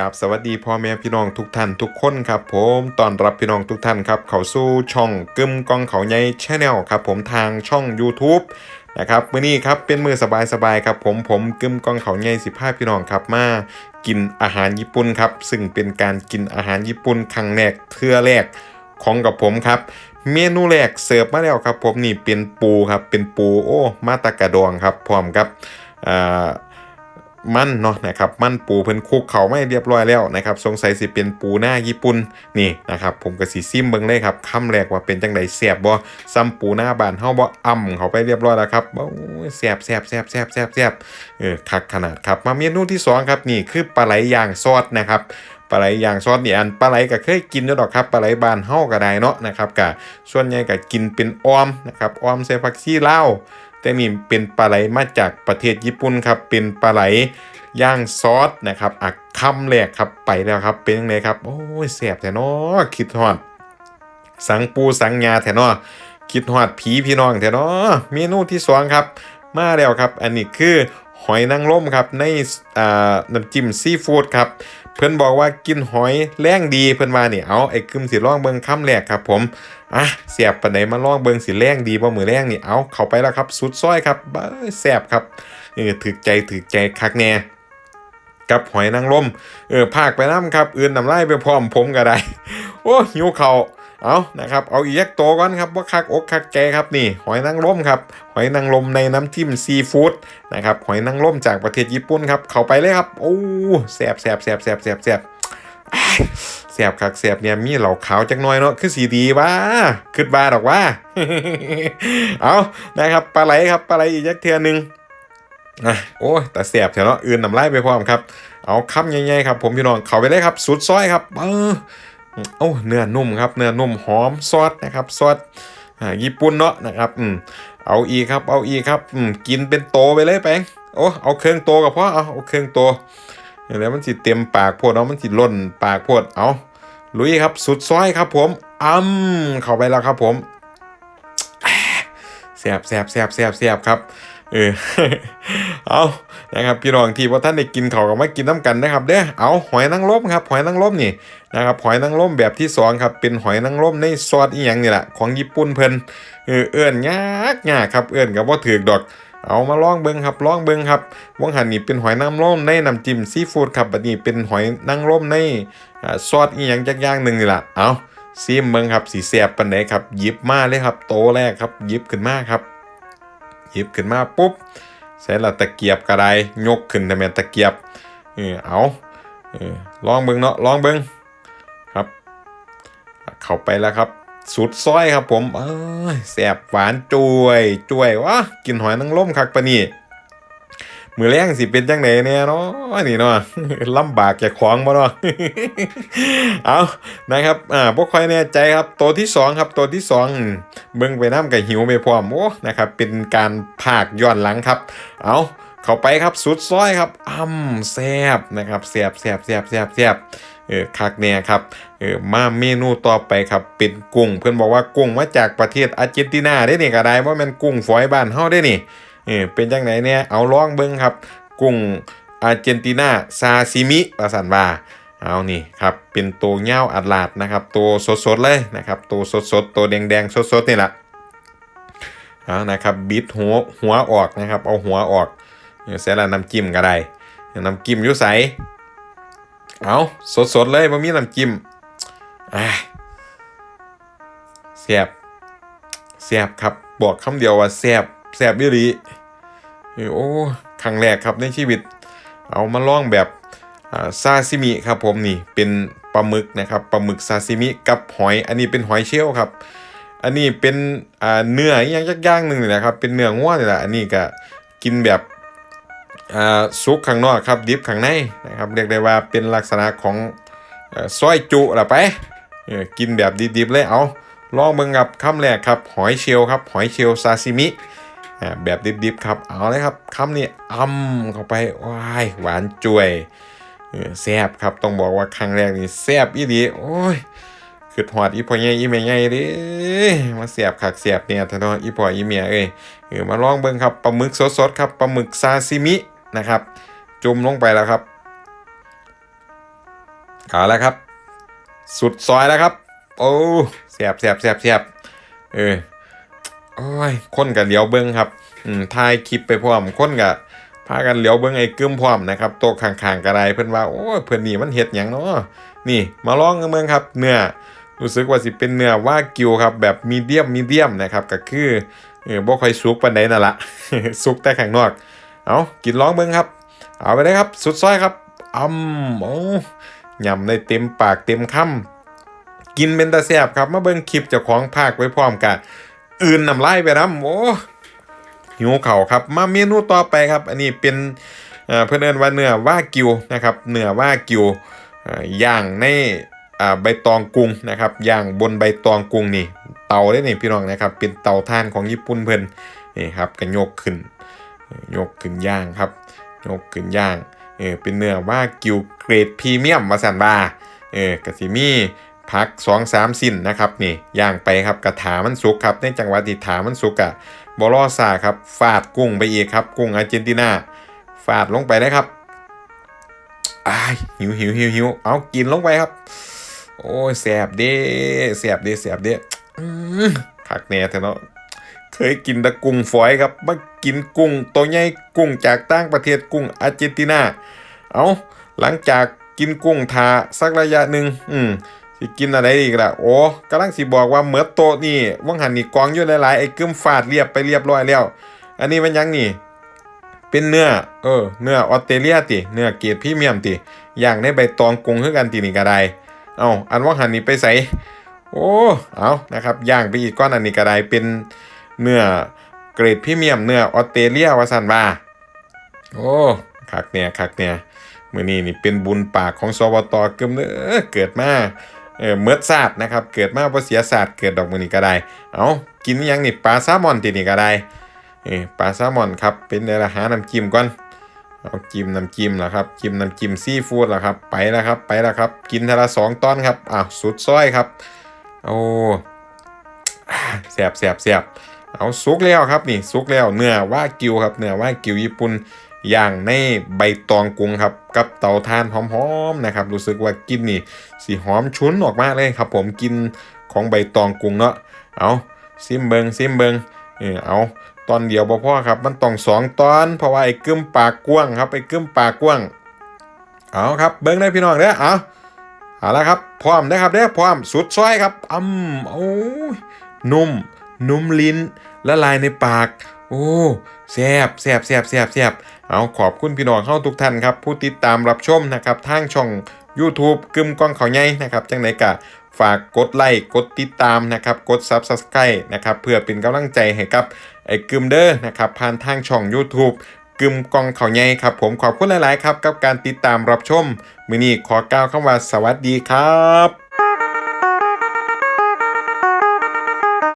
กับสวัสดีพ่อแม่พี่น้องทุกท่านทุกคนครับผมต้อนรับพี่น้องทุกท่านครับเขาสู่ช่องกึมกองเขาใหญ่ชแนลครับผมทางช่อง YouTube นะครับมื้อนี้ครับเป็นมือสบายๆครับผมผมกึมกองเขาใหญ่15พี่น้องครับมากินอาหารญี่ปุ่นครับ ซึ่งเป็นการกินอาหารญี่ปุ่นครั้งแรกเทื่อแรกของกับผมครับ เมนูแรกเสิร์ฟมาแล้วครับ ผมนี่เป็นปูครับเป็นปูโอ้มาตากระดองครับพร้อมกับอ่า มันเนาะนะครับมันปูเพิ่นคุกเขาไม่เรียบร้อยแล้วนะครับสงสัยสิเป็นปูหน้าญี่ปุ่นนี่นะครับผมก็สิซิมเบิ่งเลยครับคำแรกว่าเป็นจังไดแซ่บบ่ซ้ำปูหน้าบ้านเฮาบ่อ่ำเขาไปเรียบร้อยแล้วครับโอ้ยแซ่บแซ่บแซ่บแซ่บแซ่บแซ่บเออคักขนาดครับมาเมนูที่สองครับนี่คือปลาไหลย่างซอสนะครับปลาไหลย่างซอสนี่อันปลาไหลก็เคยกินอยู่ดอกครับปลาไหลบานเฮาก็ได้เนาะนะครับก็ส่วนใหญ่ก็กินเป็นออมนะครับออมใส่ผักชีลาว แต่นี่เป็นปลาไหลมาจากประเทศญี่ปุ่นครับ เป็นปลาไหลย่างซอสนะครับอักคำแรกครับไปแล้วครับ เป็นยังไงครับ โอ้ยแสบแท้เนาะคิดฮอด สังปูสังยาแท้เนาะคิดฮอดผีพี่น้องแท้เนาะเมนูที่สองครับ มาแล้วครับ อันนี้คือหอยนางรมครับในอ่าน้ำจิ้มซีฟู้ดครับ เพื่อนบอกว่ากินหอยแรงดีเพื่อนมาเนี่ยเอาไอ้กึมสิลองเบิงคำแรกครับผมอะเสียบปานไหนมาลองเบิงสิแรงดีบ่มือแรงนี่เอาเข้าไปแล้วครับ สุดซ้อยครับบ้าแสบครับเออถึกใจถึกใจคักแน่กับหอยนางรมเออภาคไปน้ำครับ อื่นน้ำไล่ไปพร้อมผมก็ได้ โอ้หิวเข่า เอานะครับเอาอีกยักโตวก่อนครับว่าคักอกคักใจครับนี่หอยนางรมครับหอยนางรมในน้ำจิ้มซีฟู้ดนะครับหอยนางรมจากประเทศญี่ปุ่นครับเข้าไปเลยครับโอ้แสบแสบแสบแสบแสบแสบแสบคักแสบเนี่ยมีเหล่าขาวจักน้อยเนาะคือสีดีว่าขึ้นบาดอกว่า เอานะครับปลาไหลครับปลาไหลอีกจักเทือหนึงอะโอ้แต่แสบเถอะเนาะอื่นน้ำลายไปพร้อมครับ เอาคำใหญ่ๆครับ ผมพี่น้องเข้าไปเลยครับ สุดซอยครับ เออ โอ้เนื้อนุ่มครับเนื้อนุ่มหอมซอสนะครับซอสญี่ปุ่นเนาะนะครับอืมเอาอีกครับเอาอีกครับอืมกินเป็นโตไปเลยแปงโอ้เอาเครื่องโตกับพ่อเอาเอาเครื่องโตแล้วมันสิเต็มปากโพดเอามันสิล่นปากโพดเอาลุยครับสุดซอยครับ ผมอ้ำเข้าไปแล้วครับผมแสบแสบแสบแสบแสบครับ เออ เอานะครับพี่น้องที่ว่าท่านได้กินเขาก็มากินน้ำกันนะครับเด้อเอาหอยนางรมครับหอยนางรมนี่นะครับหอยนางรมแบบที่สองครับเป็นหอยนางรมในซอสอีหยังนี่แหละของญี่ปุ่นเพิ่นเออเอื้อนยากยากครับเอื้อนกับว่าถือดอกเอามาลองเบิงครับลองเบิงครับวังหันนี่เป็นหอยนางรมในน้ำจิ้มซีฟู้ดครับบัดนี้เป็นหอยนางรมในซอสอีหยังจักอย่างหนึ่งนี่แหละเอาซีมเบิงครับสีแสบปันไหนครับยิบมาเลยครับโตแรกครับยิบขึ้นมาครับ หยิบขึ้นมาปุ๊บใส่ละตะเกียบกระไดยกขึ้นทำไมตะเกียบเออเอาเออลองเบิงเนาะลองเบิงครับ เข้าไปแล้วครับสุดซอยครับผมเอ้ยแสบหวานจุยจุยวะกินหอยนางรมคักปะนี่ มือแรงสิเป็นจังไหนเนี่เนาะนี่เนาะลำบากแกของบ่เนาะเอานะครับอ่าพวกคอยแน่ใจครับ ตัวที่สองครับตัวที่สองเบิ่งไปน้ำกับหิวไปพร้อมโอ้นะครับ เป็นการภาคย้อนหลังครับ เอาเข้าไปครับสุดซอยครับอ้ำแซบนะครับแซบแซบแซบแซบแซบเออคักแน่ครับเออมาเมนูต่อไปครับเป็นกุ้ง เพื่อนบอกว่ากุ้งมาจากประเทศอาร์เจนตินาได้นี่ก็ได้ว่ามันกุ้งฝอยบ้านเฮาได้นี่ เออเป็นจังไหนเนี่ยเอาล่องเบิ่งครับ กุ้งอาร์เจนตินาซาซิมิประสันวาเอานี่ครับเป็นตัวเง่าอัดลาดนะครับตัวสดๆเลยนะครับตัวสดๆตัวแดงๆสดๆนี่แหละเอานะครับบิดหัวหัวออกนะครับเอาหัวออกเสร็จแล้วน้ำจิ้มก็ได้น้ำจิ้มยุ่ใสเอาสดๆเลยบ่มีน้ำจิ้มอ่าแซ่บแซ่บครับบอกคำเดียวว่าแซ่บ แซ่บยี่ลีโอ้ครั้งแรกครับในชีวิต เอามาลองแบบซาซิมิครับผมนี่เป็นปลาหมึกนะครับปลาหมึกซาซิมิกับหอย อันนี้เป็นหอยเชลล์ครับ อันนี้เป็นเนื้ออย่างย่างหนึ่งนี่แหละครับเป็นเนื้อง้วนี่แหละอันนี้ก็กินแบบซุกข้างนอกครับดิบข้างในนะครับเรียกได้ว่าเป็นลักษณะของอซอยจุละไปกินแบบดิบๆเลยเอาลองเบิ่งครับคำแรกครับหอยเชลล์ครับหอยเชลล์ซาซิมิ แบบดิบๆครับ เอาเลยครับคำนี้อ้ำเข้าไปว้ายหวานจ่วยแซบครับต้องบอกว่าครั้งแรกนี่แซบอีดีโอ้ยคือหอดอีพ่อใหญ่อีแม่ใหญ่ดิมาแซบคักแซบเนี่ยท่านอีพ่ออีแม่เอ้ยมาลองเบิ่งครับปลาหมึกสดๆครับปลาหมึกซาซิมินะครับ จุ่มลงไปแล้วครับเอาแล้วครับ สุดซอยแล้วครับ โอ้แสบแสบแสบแสบเออ โอ้ยคนกับเลี้ยวเบิ้งครับอืมถ่ายคลิปไปพร้อมคนกับพากันเลี้ยวเบิ้งไอ้กึมพร้อมนะครับโต๊ะข้างๆกระไดเพิ่นว่าโอ้ยเพิ่นนี่มันเห็ดหยังเนาะนี่ มาลองกันเมืองครับเนื้อรู้สึกว่าสิเป็นเนื้อว่ากิวครับแบบมีเดียมมีเดียมนะครับก็คือเออบ่ค่อยสุกปานใดนั่นละสุกแต่ข้างนอกเอากินลองเบิ้งครับ เอาไปเลยครับ สุดซอยครับอืมโอ้ยำในเต็มปากเต็มคำกินเป็นตาแซบครับมาเบิ้งคลิปเจ้าของภาคไว้พร้อมกัน อื่นน้ำลายไปน้ำโอ้หิวเข่าครับ มาเมนูต่อไปครับ อันนี้เป็นเพื่อนเอินว่าเนื้อว่ากิวนะครับเนื้อว่ากิวอย่างในใบตองกุ้งนะครับย่างบนใบตองกุ้งนี่ เตาได้นี่พี่น้องนะครับ เป็นเตาถ่านของญี่ปุ่นเพิ่นนี่ครับกันยกขึ้นยกขึ้นย่างครับยกขึ้นย่างเออเป็นเนื้อว่ากิวเกรดพรีเมียมมาสันบาเออกระสิมี พักสองสามสิ้นนะครับนี่ย่างไปครับกระถามันสุกครับในจังหวะที่ถามันสุกอะบอลอซาครับฟาดกุ้งไปอีกครับ กุ้งอาร์เจนตินาฟาดลงไปนะครับอ้ายหิวหิวหิวหิวเอากินลงไปครับ โอ้ยแสบเด้แสบเด้แสบเด้อผักแน่เถอะเนาะเคยกินตะกุ้งฝอยครับมากินกุ้งตัวใหญ่กุ้งจากต่างประเทศกุ้งอาร์เจนตินาเอาหลังจากกินกุ้งทาสักระยะหนึ่งอืม สิกินอะไรอีกล่ะ โอ้กำลังสิบอกว่าเหมือโตนี่ว่างหันนี่กองอยู่หลายๆไอ้กึมฟาดเรียบไปเรียบร้อยแล้ว อันนี้มันยังนี่ เป็นเนื้อ เออ เนื้อออสเตรเลียติ เนื้อเกรดพรีเมียมติ อย่างในใบตองกุ้งคือกันตินี่ก็ได้ เอาอันว่างหันนี่ไปใส่ โอ้ เอานะครับ ย่างไปอีกก้อนอันนี้ก็ได้ เป็นเนื้อเกรดพรีเมียม เนื้อออสเตรเลียวาสันว่าโอ้คักเนี่ยคักเนี่ย มื้อนี้นี่เป็นบุญปากของสวตเกิมเด้อเกิดมา เออเมิดศาสตร์นะครับ เกิดมาบ่เสียศาสตร์เกิดดอกมื้อนี้ก็ได้ เอากินยังนี่ปลาแซลมอนตินี่ก็ได้เออปลาแซลมอนครับเป็นเดี๋ยวเราหาน้ำจิ้มก่อนเอาจิ้มน้ำจิ้มแล้วครับจิ้มน้ำจิ้มซีฟู้ดแล้วครับไปแล้วครับไปแล้วครับ กินทละสองตอนครับอ้าวสุดซอยครับโอ้แสบแสบแสบเอาสุกแล้วครับนี่สุกแล้วเนื้อว่ากิวครับเนื้อว่ากิวญี่ปุ่น อย่างในใบตองกุ้งครับ กับเตาถ่านหอมๆนะครับ รู้สึกว่ากินนี่สีหอมชุนออกมาเลยครับ ผมกินของใบตองกุ้งเนาะเอาซิมเบิงซิมเบิงเออเอาตอนเดียวบ่พอครับ มันต้องสองตอน เพราะว่าไอ้กึมปากกว้างครับไอ้กึมปากกว้างเอาครับเบิ้งได้พี่น้องเด้อเอาเอาละครับพร้อมนะครับเด้อพร้อมสุดซอยครับอืมโอ้ยนุ่มนุ่มลิ้นละลายในปาก โอ้แซบแซบแซบแซบแซบ เอาขอบคุณพี่น้องเข้าทุกท่านครับ ผู้ติดตามรับชมนะครับทางช่อง YouTube กึมกองเขาใหญ่นะครับจังไหนกะฝากกดไลค์กดติดตามนะครับกด Subscribe นะครับเพื่อเป็นกำลังใจให้กับไอ้กึมเด้อนะครับผ่านทางช่อง YouTube กึมกองเขาใหญ่ครับผมขอบคุณหลาย ๆ ครับ กับการติดตามรับชมมือนี้ขอกล่าวคำว่าสวัสดีครับ